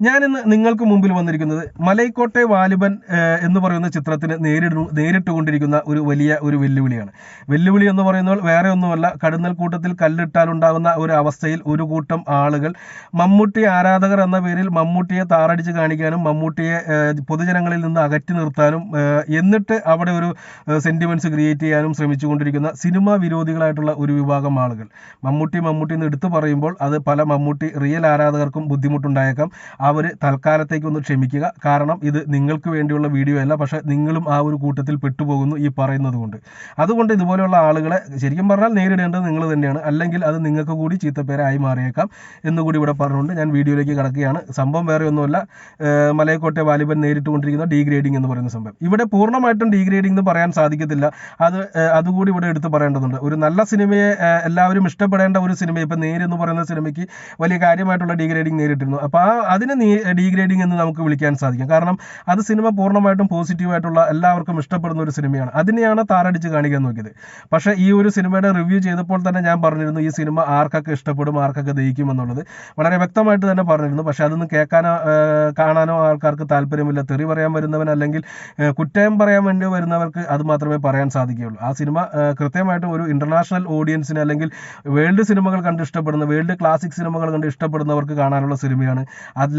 ഞാനിന്ന് നിങ്ങൾക്ക് മുമ്പിൽ വന്നിരിക്കുന്നത് മലൈക്കോട്ടെ വാലിബൻ എന്ന് പറയുന്ന ചിത്രത്തിന് നേരിടു നേരിട്ടുകൊണ്ടിരിക്കുന്ന ഒരു വലിയ ഒരു വെല്ലുവിളിയാണ്. വെല്ലുവിളി എന്ന് പറയുന്നത് വേറെ ഒന്നുമല്ല കടുന്നൽ കൂട്ടത്തിൽ കല്ലിട്ടാലുണ്ടാകുന്ന ഒരു അവസ്ഥയിൽ ഒരു കൂട്ടം ആളുകൾ മമ്മൂട്ടി ആരാധകർ എന്ന പേരിൽ മമ്മൂട്ടിയെ താറടിച്ച് കാണിക്കാനും മമ്മൂട്ടിയെ പൊതുജനങ്ങളിൽ നിന്ന് അകറ്റി നിർത്താനും എന്നിട്ട് അവിടെ ഒരു സെന്റിമെന്റ്സ് ക്രിയേറ്റ് ചെയ്യാനും ശ്രമിച്ചുകൊണ്ടിരിക്കുന്ന സിനിമാ വിരോധികളായിട്ടുള്ള ഒരു വിഭാഗം ആളുകൾ. മമ്മൂട്ടി മമ്മൂട്ടി എന്ന് എടുത്തു പറയുമ്പോൾ അത് പല മമ്മൂട്ടി റിയൽ ആരാധകർക്കും ബുദ്ധിമുട്ടുണ്ടായേക്കാം. അവർ തൽക്കാലത്തേക്ക് ഒന്ന് ക്ഷമിക്കുക. കാരണം ഇത് നിങ്ങൾക്ക് വേണ്ടിയുള്ള വീഡിയോ അല്ല. പക്ഷേ നിങ്ങളും ആ ഒരു കൂട്ടത്തിൽ പെട്ടുപോകുന്നു ഈ പറയുന്നത് കൊണ്ട് അതുകൊണ്ട് ഇതുപോലെയുള്ള ആളുകളെ ശരിക്കും പറഞ്ഞാൽ നേരിടേണ്ടത് നിങ്ങൾ തന്നെയാണ്. അല്ലെങ്കിൽ അത് നിങ്ങൾക്ക് കൂടി ചീത്തപ്പേരായി മാറിയേക്കാം എന്നുകൂടി ഇവിടെ പറഞ്ഞുകൊണ്ട് ഞാൻ വീഡിയോയിലേക്ക് കടക്കുകയാണ്. സംഭവം വേറെ ഒന്നുമല്ല. മലയക്കോട്ടെ വാലിബൻ നേരിട്ടുകൊണ്ടിരിക്കുന്ന ഡീഗ്രേഡിംഗ് എന്ന് പറയുന്ന സംഭവം. ഇവിടെ പൂർണമായിട്ടും ഡീഗ്രേഡിംഗ് എന്ന് പറയാൻ സാധിക്കത്തില്ല. അത് അതുകൂടി ഇവിടെ എടുത്ത് പറയേണ്ടതുണ്ട്. ഒരു നല്ല സിനിമയെ എല്ലാവരും ഇഷ്ടപ്പെടേണ്ട ഒരു സിനിമ ഇപ്പം നേരെന്ന് പറയുന്ന സിനിമയ്ക്ക് വലിയ കാര്യമായിട്ടുള്ള ഡീഗ്രേഡിംഗ് നേരിട്ടിരുന്നു. അപ്പോൾ ആ അതിനെ ഡീഗ്രേഡിംഗ് എന്ന് നമുക്ക് വിളിക്കാൻ സാധിക്കും. കാരണം അത് സിനിമ പൂർണമായിട്ടും പോസിറ്റീവായിട്ടുള്ള എല്ലാവർക്കും ഇഷ്ടപ്പെടുന്ന ഒരു സിനിമയാണ് അതിനെയാണ് താരടിച്ച് കാണിക്കാൻ നോക്കിയത്. പക്ഷേ ഈ ഒരു സിനിമയുടെ റിവ്യൂ ചെയ്തപ്പോൾ തന്നെ ഞാൻ പറഞ്ഞിരുന്നു ഈ സിനിമ ആർക്കൊക്കെ ഇഷ്ടപ്പെടും ആർക്കൊക്കെ ദഹിക്കും എന്നുള്ളത്. വളരെ വ്യക്തമായിട്ട് തന്നെ പറഞ്ഞിരുന്നു. പക്ഷേ അതൊന്നും കേൾക്കാനോ കാണാനോ ആൾക്കാർക്ക് താല്പര്യമില്ല. തെറി പറയാൻ വരുന്നവൻ അല്ലെങ്കിൽ കുറ്റയം കുറ്റം പറയാൻ വേണ്ടി വരുന്നവർക്ക് അത് മാത്രമേ പറയാൻ സാധിക്കുകയുള്ളൂ. ആ സിനിമ കൃത്യമായിട്ടും ഒരു ഇന്റർനാഷണൽ ഓഡിയൻസിന് അല്ലെങ്കിൽ വേൾഡ് സിനിമകൾ കണ്ട് ഇഷ്ടപ്പെടുന്ന വേൾഡ് ക്ലാസിക് സിനിമകൾ കണ്ട് ഇഷ്ടപ്പെടുന്നവർക്ക് കാണാനുള്ള സിനിമയാണ്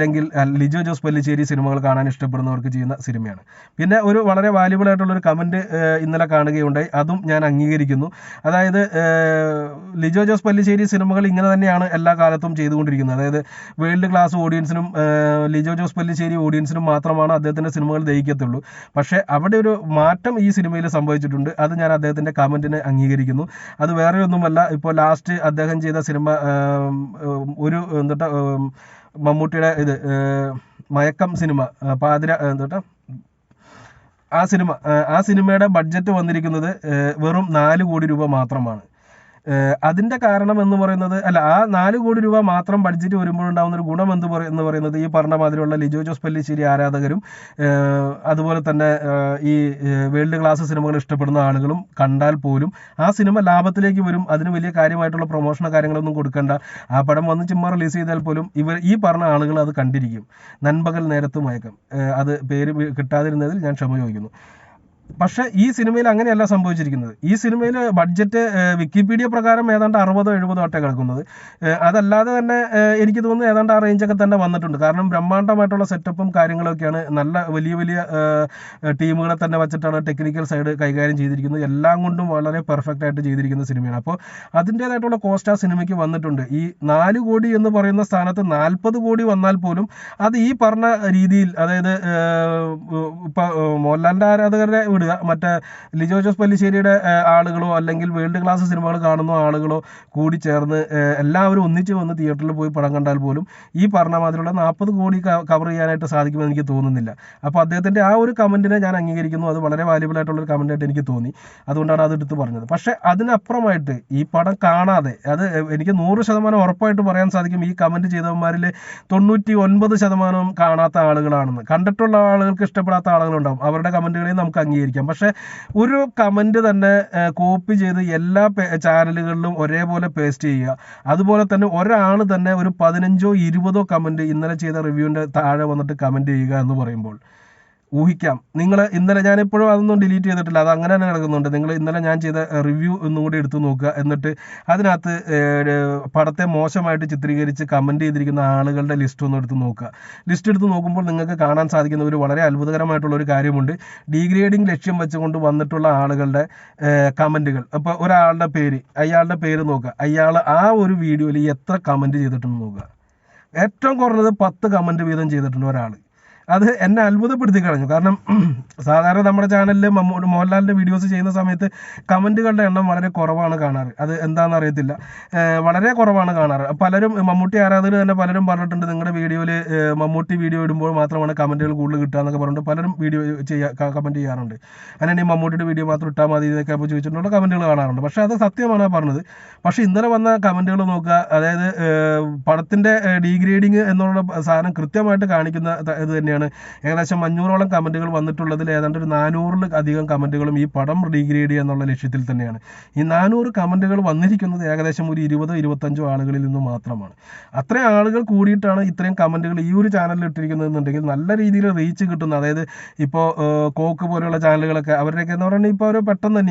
അല്ലെങ്കിൽ ലിജോ ജോസ് പല്ലിശ്ശേരി സിനിമകൾ കാണാൻ ഇഷ്ടപ്പെടുന്നവർക്ക് ചെയ്യുന്ന സിനിമയാണ്. പിന്നെ ഒരു വളരെ വാല്യുബിൾ ആയിട്ടുള്ള ഒരു കമന്റ് ഇന്നലെ കാണുകയുണ്ടായി. അതും ഞാൻ അംഗീകരിക്കുന്നു. അതായത് ലിജോ ജോസ് പല്ലിശ്ശേരി സിനിമകൾ ഇങ്ങനെ തന്നെയാണ് എല്ലാ കാലത്തും ചെയ്തുകൊണ്ടിരിക്കുന്നത്. അതായത് വേൾഡ് ക്ലാസ് ഓഡിയൻസിനും ലിജോ ജോസ് പല്ലിശ്ശേരി ഓഡിയൻസിനും മാത്രമാണ് അദ്ദേഹത്തിന്റെ സിനിമകൾ ദഹിക്കത്തുള്ളൂ. പക്ഷേ അവിടെ ഒരു മാറ്റം ഈ സിനിമയിൽ സംഭവിച്ചിട്ടുണ്ട്. അത് ഞാൻ അദ്ദേഹത്തിന്റെ കമന്റിനെ അംഗീകരിക്കുന്നു. അത് വേറെ ഒന്നുമല്ല ഇപ്പോൾ ലാസ്റ്റ് അദ്ദേഹം ചെയ്ത സിനിമ ഒരു എന്താ മമ്മൂട്ടിയുടെ ഇത് മയക്കം സിനിമ പാതിര എന്താ ആ സിനിമ ആ സിനിമയുടെ ബഡ്ജറ്റ് വന്നിരിക്കുന്നത് വെറും നാല് കോടി രൂപ മാത്രമാണ്. അതിന്റെ കാരണം എന്ന് പറയുന്നത് അല്ല ആ നാല് കോടി രൂപ മാത്രം ബഡ്ജറ്റ് വരുമ്പോഴുണ്ടാകുന്ന ഒരു ഗുണം എന്ന് പറ- എന്ന് പറയുന്നത് ഈ പറഞ്ഞ മാതിരിയുള്ള ലിജോ ജോസ് പല്ലിശ്ശേരി ആരാധകരും അതുപോലെ തന്നെ ഈ വേൾഡ് ക്ലാസ് സിനിമകൾ ഇഷ്ടപ്പെടുന്ന ആളുകളും കണ്ടാൽ പോലും ആ സിനിമ ലാഭത്തിലേക്ക് വരും അതിന് വലിയ കാര്യമായിട്ടുള്ള പ്രൊമോഷനോ കാര്യങ്ങളൊന്നും കൊടുക്കേണ്ട. ആ പടം വന്ന് ചുമ്മാ റിലീസ് ചെയ്താൽ പോലും ഇവർ ഈ പറഞ്ഞ ആളുകൾ അത് കണ്ടിരിക്കും. നൻപകൽ നേരത്ത് മയക്കം. അത് പേര് കിട്ടാതിരുന്നതിൽ ഞാൻ ക്ഷമ ചോദിക്കുന്നു. പക്ഷെ ഈ സിനിമയിൽ അങ്ങനെയല്ല സംഭവിച്ചിരിക്കുന്നത്. ഈ സിനിമയിൽ ബഡ്ജറ്റ് വിക്കിപീഡിയ പ്രകാരം ഏതാണ്ട് അറുപതോ എഴുപതോ ആട്ടെ കിടക്കുന്നത്. അതല്ലാതെ തന്നെ എനിക്ക് തോന്നുന്നു ഏതാണ്ട് ആ റേഞ്ചൊക്കെ തന്നെ വന്നിട്ടുണ്ട്. കാരണം ബ്രഹ്മാണ്ഡമായിട്ടുള്ള സെറ്റപ്പും കാര്യങ്ങളൊക്കെയാണ് നല്ല വലിയ വലിയ ടീമുകളെ തന്നെ വെച്ചിട്ടാണ് ടെക്നിക്കൽ സൈഡ് കൈകാര്യം ചെയ്തിരിക്കുന്നത്. എല്ലാം കൊണ്ടും വളരെ പെർഫെക്റ്റ് ആയിട്ട് ചെയ്തിരിക്കുന്ന സിനിമയാണ്. അപ്പോൾ അതിന്റേതായിട്ടുള്ള കോസ്റ്റ് ആ സിനിമയ്ക്ക് വന്നിട്ടുണ്ട്. ഈ നാല് കോടി എന്ന് പറയുന്ന സ്ഥാനത്ത് നാൽപ്പത് കോടി വന്നാൽ പോലും അത് ഈ പറഞ്ഞ രീതിയിൽ അതായത് ഇപ്പം മോഹൻലാലിന്റെ ഏഹ്, മോഹൻലാലിന്റെ ആരാധകരെ വിടുക മറ്റേ ലിജോ ജോസ് പല്ലിശ്ശേരിയുടെ ആളുകളോ അല്ലെങ്കിൽ വേൾഡ് ക്ലാസ് സിനിമകൾ കാണുന്ന ആളുകളോ കൂടി ചേർന്ന് എല്ലാവരും ഒന്നിച്ച് വന്ന് തിയേറ്ററിൽ പോയി പടം കണ്ടാൽ പോലും ഈ പറഞ്ഞ മാതിരിയുള്ള നാൽപ്പത് കോടി കവർ ചെയ്യാനായിട്ട് സാധിക്കുമെന്ന് എനിക്ക് തോന്നുന്നില്ല. അപ്പോൾ അദ്ദേഹത്തിന്റെ ആ ഒരു കമന്റിനെ ഞാൻ അംഗീകരിക്കുന്നു. അത് വളരെ വാല്യുബിൾ ആയിട്ടുള്ള ഒരു കമന്റ് ആയിട്ട് എനിക്ക് തോന്നി. അതുകൊണ്ടാണ് അത് എടുത്ത് പറഞ്ഞത്. പക്ഷേ അതിനപ്പുറമായിട്ട് ഈ പടം കാണാതെ അത് എനിക്ക് നൂറ് ശതമാനം ഉറപ്പായിട്ട് പറയാൻ സാധിക്കും ഈ കമന്റ് ചെയ്തവന്മാരിൽ തൊണ്ണൂറ്റി ഒൻപത് ശതമാനവും കാണാത്ത ആളുകളാണെന്ന്. കണ്ടിട്ടുള്ള ആളുകൾക്ക് ഇഷ്ടപ്പെടാത്ത ആളുകളുണ്ടാവും. അവരുടെ കമന്റുകളെയും നമുക്ക് അംഗീകരിക്കാം. പക്ഷേ ഒരു കമന്റ് തന്നെ കോപ്പി ചെയ്ത് എല്ലാ ചാനലുകളിലും ഒരേപോലെ പേസ്റ്റ് ചെയ്യുക. അതുപോലെ തന്നെ ഒരാൾ തന്നെ ഒരു പതിനഞ്ചോ ഇരുപതോ കമന്റ് ഇന്നലെ ചെയ്ത റിവ്യൂവിന്റെ താഴെ വന്നിട്ട് കമന്റ് ചെയ്യുക എന്ന് പറയുമ്പോൾ. ഊഹിക്കാം. നിങ്ങൾ ഇന്നലെ ഞാൻ എപ്പോഴും അതൊന്നും ഡിലീറ്റ് ചെയ്തിട്ടില്ല. അത് അങ്ങനെ തന്നെ കിടക്കുന്നുണ്ട്. നിങ്ങൾ ഇന്നലെ ഞാൻ ചെയ്ത റിവ്യൂ ഒന്നും കൂടി എടുത്തു നോക്കുക. എന്നിട്ട് അതിനകത്ത് പടത്തെ മോശമായിട്ട് ചിത്രീകരിച്ച് കമന്റ് ചെയ്തിരിക്കുന്ന ആളുകളുടെ ലിസ്റ്റ് ഒന്ന് എടുത്ത് നോക്കുക. ലിസ്റ്റ് എടുത്ത് നോക്കുമ്പോൾ നിങ്ങൾക്ക് കാണാൻ സാധിക്കുന്ന ഒരു വളരെ അത്ഭുതകരമായിട്ടുള്ള ഒരു കാര്യമുണ്ട്. ഡീഗ്രേഡിംഗ് ലക്ഷ്യം വെച്ചുകൊണ്ട് വന്നിട്ടുള്ള ആളുകളുടെ കമന്റുകൾ അപ്പോൾ ഒരാളുടെ പേര് അയാളുടെ പേര് നോക്കുക. അയാൾ ആ ഒരു വീഡിയോയിൽ എത്ര കമന്റ് ചെയ്തിട്ടുണ്ടെന്ന് നോക്കുക. ഏറ്റവും കുറഞ്ഞത് പത്ത് കമന്റ് വീതം ചെയ്തിട്ടുണ്ട് ഒരാൾ അത് എന്നെ അത്ഭുതപ്പെടുത്തി കളഞ്ഞു. കാരണം സാധാരണ നമ്മുടെ ചാനലിൽ മോഹൻലാലിന്റെ വീഡിയോസ് ചെയ്യുന്ന സമയത്ത് കമന്റുകളുടെ എണ്ണം വളരെ കുറവാണ് കാണാറ്. അത് എന്താണെന്ന് അറിയത്തില്ല. വളരെ കുറവാണ് കാണാറ്. പലരും മമ്മൂട്ടി ആരാധകർ തന്നെ പലരും പറഞ്ഞിട്ടുണ്ട് നിങ്ങളുടെ വീഡിയോയിൽ മമ്മൂട്ടി വീഡിയോ ഇടുമ്പോൾ മാത്രമാണ് കമന്റുകൾ കൂടുതൽ കിട്ടുക എന്നൊക്കെ പറഞ്ഞിട്ട് പലരും വീഡിയോ ചെയ്യാ കമന്റ് ചെയ്യാറുണ്ട്. അങ്ങനെ മമ്മൂട്ടിയുടെ വീഡിയോ മാത്രം ഇട്ടാൽ മതി എന്നൊക്കെ അപ്പോൾ ചോദിച്ചിട്ടുള്ള കമന്റുകൾ കാണാറുണ്ട്. പക്ഷേ അത് സത്യമാണ് പറഞ്ഞത്. പക്ഷേ ഇന്നലെ വന്ന കമന്റുകൾ നോക്കുക അതായത് പടത്തിന്റെ ഡീഗ്രേഡിങ് എന്നുള്ള സാധനം കൃത്യമായിട്ട് കാണിക്കുന്ന ഇത് തന്നെയാണ്. തന്നെയാണ്. ഏകദേശം അഞ്ഞൂറോളം കമന്റുകൾ വന്നിട്ടുള്ളതിൽ ഏതാണ്ട് ഒരു നാനൂറിൽ അധികം കമന്റുകളും ഈ പടം ചെയ്യുക എന്നുള്ള ലക്ഷ്യത്തിൽ തന്നെയാണ്. ഈ നാനൂറ് കമന്റുകൾ വന്നിരിക്കുന്നത് ഏകദേശം ഒരു ഇരുപതോ ഇരുപത്തഞ്ചോ ആളുകളിൽ നിന്ന് മാത്രമാണ്. അത്രയും ആളുകൾ കൂടിയിട്ടാണ് ഇത്രയും കമന്റുകൾ ഈ ഒരു ചാനലിൽ ഇട്ടിരിക്കുന്നതെന്നുണ്ടെങ്കിൽ നല്ല രീതിയിൽ റീച്ച് കിട്ടുന്ന അതായത് ഇപ്പോൾ കോക്ക് പോലെയുള്ള ചാനലുകളൊക്കെ അവരുടെയൊക്കെ എന്ന് പറയുന്നത് ഇപ്പോൾ അവർ പെട്ടെന്ന്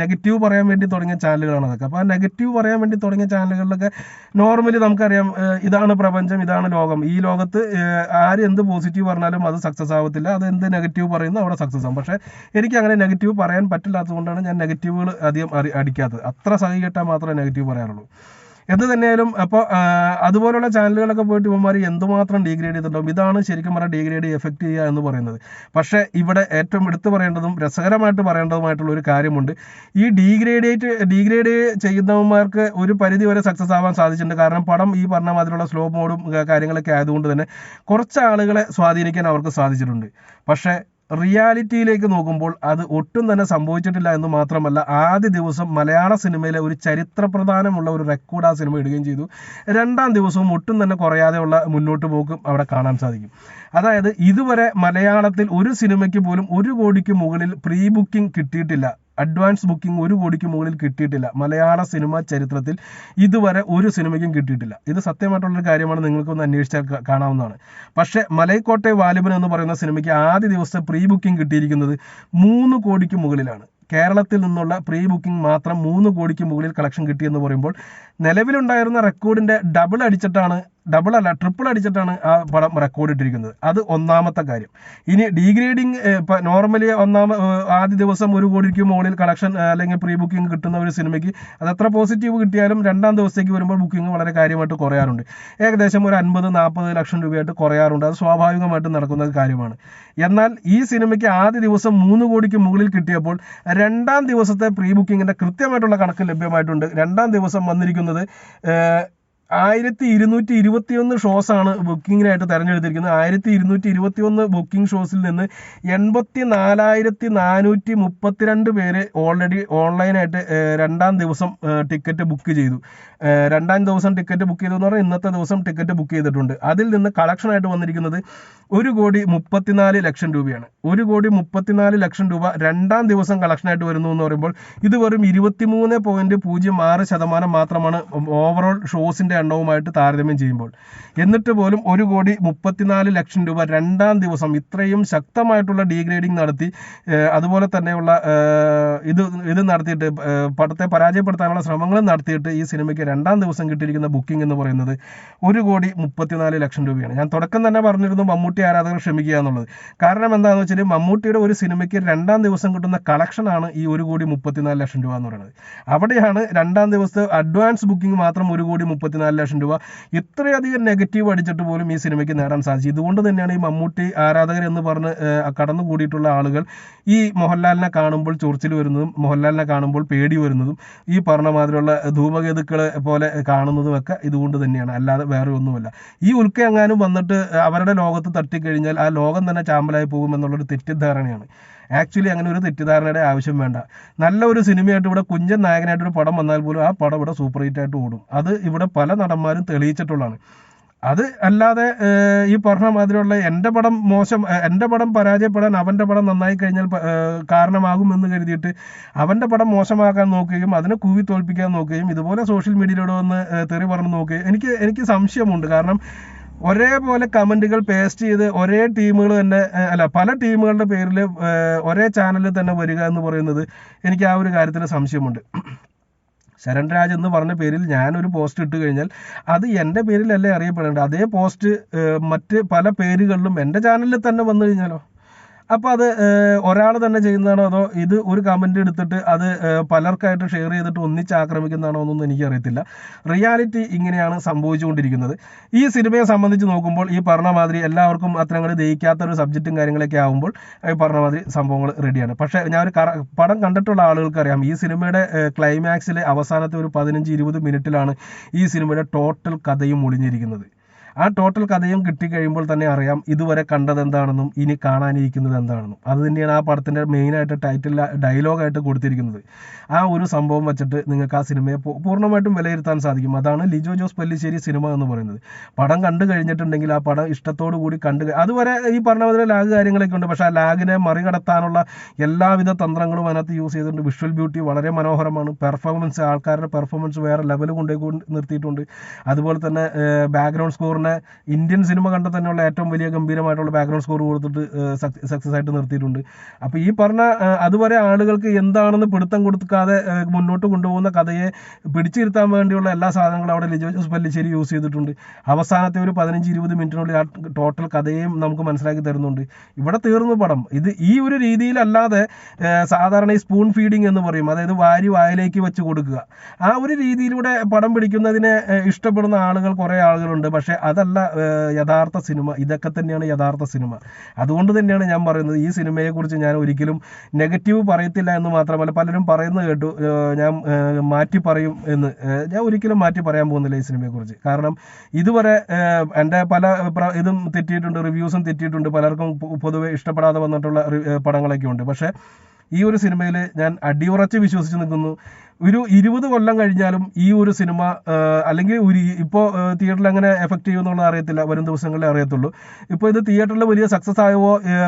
നെഗറ്റീവ് പറയാൻ വേണ്ടി തുടങ്ങിയ ചാനലുകളാണ് അതൊക്കെ. അപ്പോൾ ആ നെഗറ്റീവ് പറയാൻ വേണ്ടി തുടങ്ങിയ ചാനലുകളിലൊക്കെ നോർമലി നമുക്കറിയാം ഇതാണ് പ്രപഞ്ചം ഇതാണ് ലോകം. ഈ ലോകത്ത് ആര് എന്ത് പോസിറ്റീവ് പറഞ്ഞാലും അത് സക്സസ് ആവത്തില്ല. അത് എന്ത് നെഗറ്റീവ് പറയുന്നു അവിടെ സക്സസ് ആവും. പക്ഷേ എനിക്ക് അങ്ങനെ നെഗറ്റീവ് പറയാൻ പറ്റില്ലാത്തതുകൊണ്ടാണ് ഞാൻ നെഗറ്റീവുകൾ അധികം അടിക്കാത്തത്. അത്ര സഹി കേട്ടാൽ മാത്രമേ നെഗറ്റീവ് പറയാറുള്ളൂ. എന്ത് തന്നെയായാലും അപ്പോൾ അതുപോലുള്ള ചാനലുകളൊക്കെ പോയിട്ട് ഇവന്മാർ എന്തുമാത്രം ഡീഗ്രേഡ് ചെയ്തിട്ടുണ്ടാവും? ഇതാണ് ശരിക്കും പറഞ്ഞാൽ ഡീഗ്രേഡ് എഫക്റ്റ് ചെയ്യുക എന്ന് പറയുന്നത്. പക്ഷെ ഇവിടെ ഏറ്റവും എടുത്തു പറയേണ്ടതും രസകരമായിട്ട് പറയേണ്ടതുമായിട്ടുള്ള ഒരു കാര്യമുണ്ട്. ഈ ഡീഗ്രേഡേറ്റ് ഡീഗ്രേഡ് ചെയ്യുന്നവന്മാർക്ക് ഒരു പരിധി വരെ സക്സസ് ആവാൻ സാധിച്ചിട്ടുണ്ട്. കാരണം പടം ഈ പറഞ്ഞ മാതിരിയുള്ള സ്ലോ മോഡും കാര്യങ്ങളൊക്കെ ആയതുകൊണ്ട് തന്നെ കുറച്ച് ആളുകളെ സ്വാധീനിക്കാൻ അവർക്ക് സാധിച്ചിട്ടുണ്ട്. പക്ഷേ റിയാലിറ്റിയിലേക്ക് നോക്കുമ്പോൾ അത് ഒട്ടും തന്നെ സംഭവിച്ചിട്ടില്ല എന്ന് മാത്രമല്ല ആദ്യ ദിവസം മലയാള സിനിമയിലെ ഒരു ചരിത്ര പ്രധാനമുള്ള ഒരു റെക്കോർഡ് ആ സിനിമ ഇടുകയും ചെയ്തു. രണ്ടാം ദിവസവും ഒട്ടും തന്നെ കുറയാതെയുള്ള മുന്നോട്ട് പോക്കും അവിടെ കാണാൻ സാധിക്കും. അതായത് ഇതുവരെ മലയാളത്തിൽ ഒരു സിനിമയ്ക്ക് പോലും ഒരു കോടിക്ക് മുകളിൽ പ്രീ ബുക്കിംഗ് കിട്ടിയിട്ടില്ല. അഡ്വാൻസ് ബുക്കിംഗ് ഒരു കോടിക്ക് മുകളിൽ കിട്ടിയിട്ടില്ല. മലയാള സിനിമ ചരിത്രത്തിൽ ഇതുവരെ ഒരു സിനിമയ്ക്കും കിട്ടിയിട്ടില്ല. ഇത് സത്യമായിട്ടുള്ളൊരു കാര്യമാണ്. നിങ്ങൾക്കൊന്ന് അന്വേഷിച്ചാൽ കാണാവുന്നതാണ്. പക്ഷേ മലൈക്കോട്ടെ വാലിബൻ എന്ന് പറയുന്ന സിനിമയ്ക്ക് ആദ്യ ദിവസത്തെ പ്രീ ബുക്കിംഗ് കിട്ടിയിരിക്കുന്നത് മൂന്ന് കോടിക്ക് മുകളിലാണ്. കേരളത്തിൽ നിന്നുള്ള പ്രീ ബുക്കിംഗ് മാത്രം മൂന്ന് കോടിക്ക് മുകളിൽ കളക്ഷൻ കിട്ടിയെന്ന് പറയുമ്പോൾ നിലവിലുണ്ടായിരുന്ന റെക്കോർഡിന്റെ ഡബിൾ അടിച്ചിട്ടാണ് ഡബിൾ അല്ല ട്രിപ്പിൾ അടിച്ചിട്ടാണ് ആ പടം റെക്കോർഡ് ഇട്ടിരിക്കുന്നത്. അത് ഒന്നാമത്തെ കാര്യം. ഇനി ഡീഗ്രേഡിങ് ഇപ്പം നോർമലി ഒന്നാമ ആദ്യ ദിവസം ഒരു കോടിക്ക് മുകളിൽ കളക്ഷൻ അല്ലെങ്കിൽ പ്രീ ബുക്കിംഗ് കിട്ടുന്ന ഒരു സിനിമയ്ക്ക് അത് എത്ര പോസിറ്റീവ് കിട്ടിയാലും രണ്ടാം ദിവസത്തേക്ക് വരുമ്പോൾ ബുക്കിംഗ് വളരെ കാര്യമായിട്ട് കുറയാറുണ്ട്. ഏകദേശം ഒരു അൻപത് നാൽപ്പത് ലക്ഷം രൂപയായിട്ട് കുറയാറുണ്ട്. അത് സ്വാഭാവികമായിട്ട് നടക്കുന്ന കാര്യമാണ്. എന്നാൽ ഈ സിനിമയ്ക്ക് ആദ്യ ദിവസം മൂന്ന് കോടിക്ക് മുകളിൽ കിട്ടിയപ്പോൾ രണ്ടാം ദിവസത്തെ പ്രീ ബുക്കിങ്ങിന്റെ കൃത്യമായിട്ടുള്ള കണക്ക് ലഭ്യമായിട്ടുണ്ട്. രണ്ടാം ദിവസം വന്നിരിക്കുന്നത് ആയിരത്തി ഇരുന്നൂറ്റി ഇരുപത്തിയൊന്ന് ഷോസ് ആണ് ബുക്കിങ്ങിനായിട്ട് തെരഞ്ഞെടുത്തിരിക്കുന്നത്. ആയിരത്തി ഇരുന്നൂറ്റി ഇരുപത്തിയൊന്ന് ബുക്കിംഗ് ഷോസിൽ നിന്ന് എൺപത്തി നാലായിരത്തി നാനൂറ്റി മുപ്പത്തിരണ്ട് പേര് ഓൾറെഡി ഓൺലൈനായിട്ട് രണ്ടാം ദിവസം ടിക്കറ്റ് ബുക്ക് ചെയ്തു. രണ്ടാം ദിവസം ടിക്കറ്റ് ബുക്ക് ചെയ്തു എന്ന് പറഞ്ഞാൽ ഇന്നത്തെ ദിവസം ടിക്കറ്റ് ബുക്ക് ചെയ്തിട്ടുണ്ട്. അതിൽ നിന്ന് കളക്ഷനായിട്ട് വന്നിരിക്കുന്നത് ഒരു കോടി മുപ്പത്തിനാല് ലക്ഷം രൂപയാണ്. ഒരു കോടി മുപ്പത്തിനാല് ലക്ഷം രൂപ രണ്ടാം ദിവസം കളക്ഷനായിട്ട് വരുന്നു എന്ന് പറയുമ്പോൾ ഇത് വെറും ഇരുപത്തിമൂന്ന് പോയിന്റ് പൂജ്യം ആറ് ശതമാനം മാത്രമാണ് ഓവറോൾ ഷോസിന്റെ എണ്ണവുമായിട്ട് താരതമ്യം ചെയ്യുമ്പോൾ. എന്നിട്ട് പോലും ഒരു കോടി മുപ്പത്തിനാല് ലക്ഷം രൂപ രണ്ടാം ദിവസം ഇത്രയും ശക്തമായിട്ടുള്ള ഡീഗ്രേഡിംഗ് നടത്തി അതുപോലെ തന്നെയുള്ള ഇത് ഇത് നടത്തിയിട്ട് പടത്തെ പരാജയപ്പെടുത്താനുള്ള ശ്രമങ്ങളും നടത്തിയിട്ട് ഈ സിനിമയ്ക്ക് രണ്ടാം ദിവസം കിട്ടിയിരിക്കുന്ന ബുക്കിംഗ് എന്ന് പറയുന്നത് ഒരു കോടി മുപ്പത്തിനാല് ലക്ഷം രൂപയാണ്. ഞാൻ തുടക്കം തന്നെ പറഞ്ഞിരുന്നു മമ്മൂട്ടി ആരാധകർ ക്ഷമിക്കുക എന്നുള്ളത്. കാരണം എന്താണെന്ന് വെച്ചാൽ മമ്മൂട്ടിയുടെ ഒരു സിനിമയ്ക്ക് രണ്ടാം ദിവസം കിട്ടുന്ന കളക്ഷനാണ് ഈ ഒരു കോടി മുപ്പത്തിനാല് ലക്ഷം രൂപ എന്ന് പറയുന്നത്. അവിടെയാണ് രണ്ടാം ദിവസത്തെ അഡ്വാൻസ് ബുക്കിംഗ് മാത്രം ഒരു കോടി മുപ്പത്തിനാല് ലക്ഷം രൂപ ഇത്രയധികം നെഗറ്റീവ് അടിച്ചിട്ട് പോലും ഈ സിനിമയ്ക്ക് നേടാൻ സാധിച്ചു. ഇതുകൊണ്ട് തന്നെയാണ് ഈ മമ്മൂട്ടി ആരാധകർ എന്ന് പറഞ്ഞ് കടന്നു കൂടിയിട്ടുള്ള ആളുകൾ ഈ മോഹൻലാലിനെ കാണുമ്പോൾ ചൊറിച്ചിൽ വരുന്നതും മോഹൻലാലിനെ കാണുമ്പോൾ പേടി വരുന്നതും ഈ പറഞ്ഞ മാതിരിയുള്ള ധൂമകേതുക്കളെ പോലെ കാണുന്നതും ഒക്കെ ഇതുകൊണ്ട് തന്നെയാണ്. അല്ലാതെ വേറെ ഒന്നുമല്ല. ഈ ഉൽക്ക എങ്ങാനും വന്നിട്ട് അവരുടെ ലോകത്ത് തട്ടിക്കഴിഞ്ഞാൽ ആ ലോകം തന്നെ ചാമ്പലായി പോകുമെന്നുള്ളൊരു തെറ്റിദ്ധാരണയാണ്. ആക്ച്വലി അങ്ങനെ ഒരു തെറ്റിദ്ധാരണയുടെ ആവശ്യം വേണ്ട. നല്ല ഒരു സിനിമയായിട്ട് ഇവിടെ കുഞ്ചൻ നായകനായിട്ട് ഒരു പടം വന്നാൽ പോലും ആ പടം ഇവിടെ സൂപ്പർ ഹിറ്റ് ആയിട്ട് ഓടും. അത് ഇവിടെ പല നടന്മാരും തെളിയിച്ചിട്ടുള്ളതാണ്. അത് അല്ലാതെ ഈ പറഞ്ഞ മാതിരിയുള്ള എന്റെ പടം മോശം എന്റെ പടം പരാജയപ്പെടാൻ അവന്റെ പടം നന്നായി കഴിഞ്ഞാൽ കാരണമാകുമെന്ന് കരുതിയിട്ട് അവന്റെ പടം മോശമാക്കാൻ നോക്കുകയും അതിനെ കൂവി തോൽപ്പിക്കാൻ നോക്കുകയും ഇതുപോലെ സോഷ്യൽ മീഡിയയിലൂടെ വന്ന് തെറി പറഞ്ഞു നോക്കുകയും എനിക്ക് എനിക്ക് സംശയമുണ്ട്. കാരണം ഒരേപോലെ കമന്റുകൾ പേസ്റ്റ് ചെയ്ത് ഒരേ ടീമുകൾ തന്നെ അല്ല പല ടീമുകളുടെ പേരിൽ ഒരേ ചാനലിൽ തന്നെ വരിക എന്ന് പറയുന്നത് എനിക്ക് ആ ഒരു കാര്യത്തിൽ സംശയമുണ്ട്. ശരൺ രാജ് എന്ന് പറഞ്ഞ പേരിൽ ഞാനൊരു പോസ്റ്റ് ഇട്ട് കഴിഞ്ഞാൽ അത് എന്റെ പേരിലല്ലേ അറിയപ്പെടേണ്ടത്. അതേ പോസ്റ്റ് മറ്റ് പല പേരുകളിലും എന്റെ ചാനലിൽ തന്നെ വന്നു കഴിഞ്ഞാലോ? അപ്പോൾ അത് ഒരാൾ തന്നെ ചെയ്യുന്നതാണോ അതോ ഇത് ഒരു കമന്റ് എടുത്തിട്ട് അത് പലർക്കായിട്ട് ഷെയർ ചെയ്തിട്ട് ഒന്നിച്ച് ആക്രമിക്കുന്നതാണോ എന്നൊന്നും എനിക്കറിയത്തില്ല. റിയാലിറ്റി ഇങ്ങനെയാണ് സംഭവിച്ചുകൊണ്ടിരിക്കുന്നത്. ഈ സിനിമയെ സംബന്ധിച്ച് നോക്കുമ്പോൾ ഈ പറഞ്ഞ മാതിരി എല്ലാവർക്കും അത്ര അങ്ങോട്ട് ദഹിക്കാത്ത ഒരു സബ്ജക്റ്റും കാര്യങ്ങളൊക്കെ ആകുമ്പോൾ ഈ പറഞ്ഞ മാതിരി സംഭവങ്ങൾ റെഡിയാണ് പക്ഷേ ഞാൻ ഒരു പടം കണ്ടിട്ടുള്ള ആളുകൾക്ക് അറിയാം. ഈ സിനിമയുടെ ക്ലൈമാക്സിലെ അവസാനത്തെ ഒരു പതിനഞ്ച് ഇരുപത് മിനിറ്റിലാണ് ഈ സിനിമയുടെ ടോട്ടൽ കഥയും ഒളിഞ്ഞിരിക്കുന്നത്. ആ ടോട്ടൽ കഥയും കിട്ടിക്കഴിയുമ്പോൾ തന്നെ അറിയാം ഇതുവരെ കണ്ടത് എന്താണെന്നും ഇനി കാണാനിരിക്കുന്നത് എന്താണെന്നും. അത് തന്നെയാണ് ആ പടത്തിന്റെ മെയിനായിട്ട് ടൈറ്റിൽ ഡയലോഗായിട്ട് കൊടുത്തിരിക്കുന്നത്. ആ ഒരു സംഭവം വെച്ചിട്ട് നിങ്ങൾക്ക് ആ സിനിമയെ പൂർണമായിട്ടും വിലയിരുത്താൻ സാധിക്കും. അതാണ് ലിജോ ജോസ് പല്ലിശ്ശേരി സിനിമ എന്ന് പറയുന്നത്. പടം കണ്ടു കഴിഞ്ഞിട്ടുണ്ടെങ്കിൽ ആ പടം ഇഷ്ടത്തോടു കൂടി കണ്ടു അതുവരെ ഈ പറഞ്ഞ പോലെ ലാഗ് കാര്യങ്ങളൊക്കെ ഉണ്ട്. പക്ഷേ ആ ലാഗിനെ മറികടത്താനുള്ള എല്ലാവിധ തന്ത്രങ്ങളും അതിനകത്ത് യൂസ് ചെയ്തിട്ടുണ്ട്. വിഷ്വൽ ബ്യൂട്ടി വളരെ മനോഹരമാണ്. പെർഫോമൻസ് ആൾക്കാരുടെ പെർഫോമൻസ് വേറെ ലെവൽ കൊണ്ടുപോയി നിർത്തിയിട്ടുണ്ട്. അതുപോലെ തന്നെ ബാക്ക്ഗ്രൗണ്ട് സ്കോറിനെ ഇന്ത്യൻ സിനിമ കണ്ട തന്നെയുള്ള ഏറ്റവും വലിയ ഗംഭീരമായിട്ടുള്ള ബാക്ക്ഗ്രൗണ്ട് സ്കോർ കൊടുത്തിട്ട് സക്സസ് ആയിട്ട് നിർത്തിയിട്ടുണ്ട്. അപ്പോൾ ഈ പറഞ്ഞ അതുവരെ ആളുകൾക്ക് എന്താണെന്ന് പിടുത്തം കൊടുക്കാതെ മുന്നോട്ട് കൊണ്ടുപോകുന്ന കഥയെ പിടിച്ചിരുത്താൻ വേണ്ടിയുള്ള എല്ലാ സാധനങ്ങളും അവിടെ ലിജോ ജോസ് പല്ലിശ്ശേരി യൂസ് ചെയ്തിട്ടുണ്ട്. അവസാനത്തെ ഒരു പതിനഞ്ച് ഇരുപത് മിനിറ്റിനുള്ളിൽ ആ ടോട്ടൽ കഥയും നമുക്ക് മനസ്സിലാക്കി തരുന്നുണ്ട്. ഇവിടെ തീർന്നു പടം. ഇത് ഈ ഒരു രീതിയിലല്ലാതെ സാധാരണ ഈ സ്പൂൺ ഫീഡിങ് എന്ന് പറയും. അതായത് വാരി വായിലേക്ക് വെച്ച് കൊടുക്കുക. ആ ഒരു രീതിയിലൂടെ പടം പിടിക്കുന്നതിനെ ഇഷ്ടപ്പെടുന്ന ആളുകൾ കുറേ ആളുകളുണ്ട്. പക്ഷേ അതല്ല യഥാർത്ഥ സിനിമ. ഇതൊക്കെ തന്നെയാണ് യഥാർത്ഥ സിനിമ. അതുകൊണ്ട് തന്നെയാണ് ഞാൻ പറയുന്നത് ഈ സിനിമയെക്കുറിച്ച് ഞാൻ ഒരിക്കലും നെഗറ്റീവ് പറയത്തില്ല എന്ന് മാത്രമല്ല പലരും പറയുന്നത് കേട്ടു. ഞാൻ മാറ്റി പറയും എന്ന്. ഞാൻ ഒരിക്കലും മാറ്റി പറയാൻ പോകുന്നില്ല ഈ സിനിമയെക്കുറിച്ച്. കാരണം ഇതുവരെ എന്റെ പല ഇതും തെറ്റിയിട്ടുണ്ട് റിവ്യൂസും തെറ്റിയിട്ടുണ്ട് പലർക്കും പൊതുവെ ഇഷ്ടപ്പെടാതെ വന്നിട്ടുള്ള പടങ്ങളൊക്കെ ഉണ്ട്. പക്ഷേ ഈ ഒരു സിനിമയിൽ ഞാൻ അടിയുറച്ച് വിശ്വസിച്ച് നിൽക്കുന്നു. ഒരു ഇരുപത് കൊല്ലം കഴിഞ്ഞാലും ഈ ഒരു സിനിമ അല്ലെങ്കിൽ ഒരു ഇപ്പോൾ തിയേറ്ററിൽ അങ്ങനെ എഫക്റ്റ് ചെയ്യുമെന്നുള്ളത് അറിയത്തില്ല. വരും ദിവസങ്ങളിൽ അറിയത്തുള്ളൂ. ഇപ്പോൾ ഇത് തിയേറ്ററിൽ വലിയ സക്സസ് ആയോ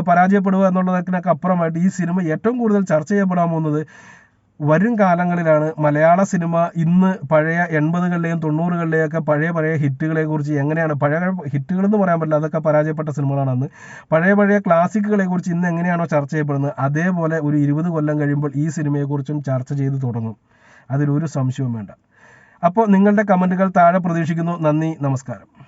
പരാജയപ്പെടുവോ എന്നുള്ളതിനൊക്കെ അപ്പുറമായിട്ട് ഈ സിനിമ ഏറ്റവും കൂടുതൽ ചർച്ച ചെയ്യപ്പെടാൻ പോകുന്നത് വരും കാലങ്ങളിലാണ് മലയാള സിനിമ ഇന്ന് പഴയ എൺപതുകളിലെയും തൊണ്ണൂറുകളിലെയും ഒക്കെ പഴയ പഴയ ഹിറ്റുകളെ കുറിച്ച് എങ്ങനെയാണ് പഴയ ഹിറ്റുകൾ എന്ന് പറയാൻ പറ്റില്ല അതൊക്കെ പരാജയപ്പെട്ട സിനിമകളാണ് അന്ന്. പഴയ പഴയ ക്ലാസിക്കുകളെ കുറിച്ച് ഇന്ന് എങ്ങനെയാണോ ചർച്ച ചെയ്യപ്പെടുന്നത് അതേപോലെ ഒരു ഇരുപത് കൊല്ലം കഴിയുമ്പോൾ ഈ സിനിമയെക്കുറിച്ചും ചർച്ച ചെയ്ത് തുടങ്ങും. അതിലൊരു സംശയവും വേണ്ട. അപ്പോൾ നിങ്ങളുടെ കമന്റുകൾ താഴെ പ്രതീക്ഷിക്കുന്നു. നന്ദി നമസ്കാരം.